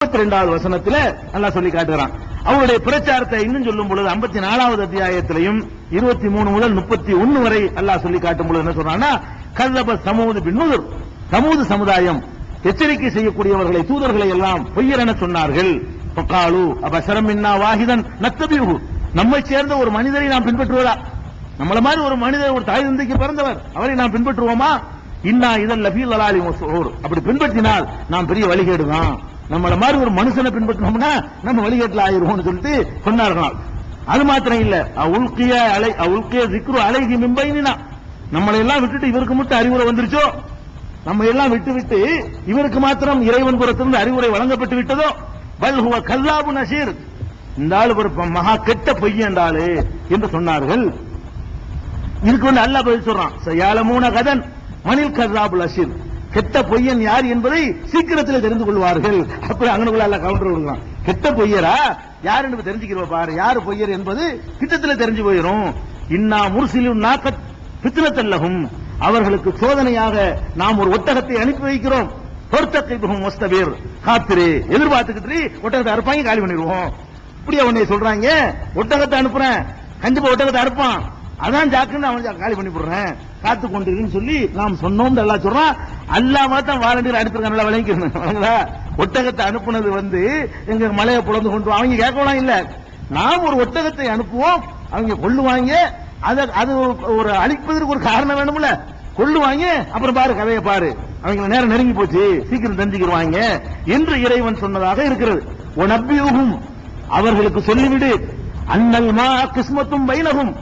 முப்பத்தி ரெண்டாவது வசனத்துல நல்லா சொல்லி காட்டுகிறான். அவருடைய பிரச்சாரத்தை இன்னும் சொல்லும் பொழுது ஐம்பத்தி நாலாவது அத்தியாயத்திலையும் இருபத்தி மூணு முதல் முப்பத்தி ஒன்னு வரை அல்லாஹ் சொல்லி காட்டும் பொழுது என்ன சொல்றான்னா கல்லப சமூது பின்னுதர் சமூக சமுதாயம் எச்சரிக்கை செய்யக்கூடியவர்களை தூதர்களை எல்லாம் பொய்யரென சொன்னார்கள். பக்காலு அபசரம் மின்னா வாஹிதன் நத்தபிஹு. நம்மை சேர்ந்த ஒரு மனிதரை நாம் பின்பற்றுவதா? நம்மள மாதிரி ஒரு மனிதர் ஒரு தாய் தந்தைக்கு பிறந்தவர் அவரை நாம் பின்பற்றுவோமா? இன்னா இதன் லபீல் அலாலி அப்படி பின்பற்றினால் நாம் பெரிய வழிகேடுதான் நம்மள மாதிரி ஒரு மனுஷனை பின்பற்றினோம்னா நம்ம வழிகேட்டில் ஆயிருவோம்னு சொல்லிட்டு சொன்னார்களாம். அது மாத்திரம் இல்ல. உள்கிய அலை உள்கிய சிக்ரு அலைகி மிம்பைனா நம்மளை எல்லாம் விட்டுட்டு இவருக்கு மட்டும் அறிவுரை வந்துருச்சோ? நம்ம எல்லாம் விட்டு விட்டு இவருக்கு மாத்திரம் இறைவன் புறத்திலிருந்து அறிவுரை வழங்கப்பட்டு விட்டதோ? பல் ஹுவ கல்லாபு நசீர் இந்த ஆள் ஒரு மகா கெட்ட பொய்யன் ஆளு என்று சொன்னார்கள். இதுக்கு வந்து அல்லாஹ் பதில் சொல்றான். சயாலமூன கதன் மணில் கர்ராபுல் நசீர் கெட்ட பொய்யன் யார் என்பதை சீக்கிரத்தில் தெரிந்து கொள்வார்கள். அப்படி அங்கனுக்குள்ள கவுண்டர் விடுறான் கெட்ட பொய்யரா? யார் என்று தெரிஞ்சுக்கிறோம் பாரு. யார் பொய்யர் என்பது கிட்டத்தில் தெரிஞ்சு போயிடும் இன்னா முர்சிலும் நாக்கத் பித்னத்தல்லகும். அவர்களுக்கு சோதனையாக நாம் ஒரு ஒட்டகத்தை அனுப்பி வைக்கிறோம். பொருத்தத்தை மொஸ்தபீர். காத்திரு. எதிர்பார்த்துக்கிட்டு ஒட்டகத்தை அறுப்பாங்க காலி பண்ணிடுவோம். இப்படி அவனை சொல்றாங்க? ஒட்டகத்தை அனுப்புறேன். கண்டிப்பா ஒட்டகத்தை அறுப்பான். அதான் ஜாக்குன்னு அவன் காலி பண்ணி போடுறேன். காத்து கொண்டிருக்குன்னு சொல்லி நாம் சொன்னோம் எல்லாம் சொல்றோம் அல்லாம தான் வாலண்டியர் அனுப்பிருக்க நல்லா விளங்கிக்கிறேன் ஒட்டகத்தை அனுப்புனது வந்து எங்க மலையை புலந்து கொண்டு அவங்க கேட்கலாம் இல்ல. நாம் ஒரு ஒட்டகத்தை அனுப்புவோம் அவங்க கொள்ளுவாங்க அதை அது ஒரு- அழிப்பதற்கு ஒரு காரணம் வேணும்ல. கொள்ளுவாங்க அப்புறம் பாரு கதையை பாரு. அவங்க நேரம் நெருங்கி போச்சு. சீக்கிரம் தெரிஞ்சுக்கிடுவாங்க என்று இறைவன் சொன்னதாக இருக்கிறது. உனப்பியுகும் அவர்களுக்கு சொல்லிவிடு. அண்ணல் மா கிஸ்மத்தும் பைனகும்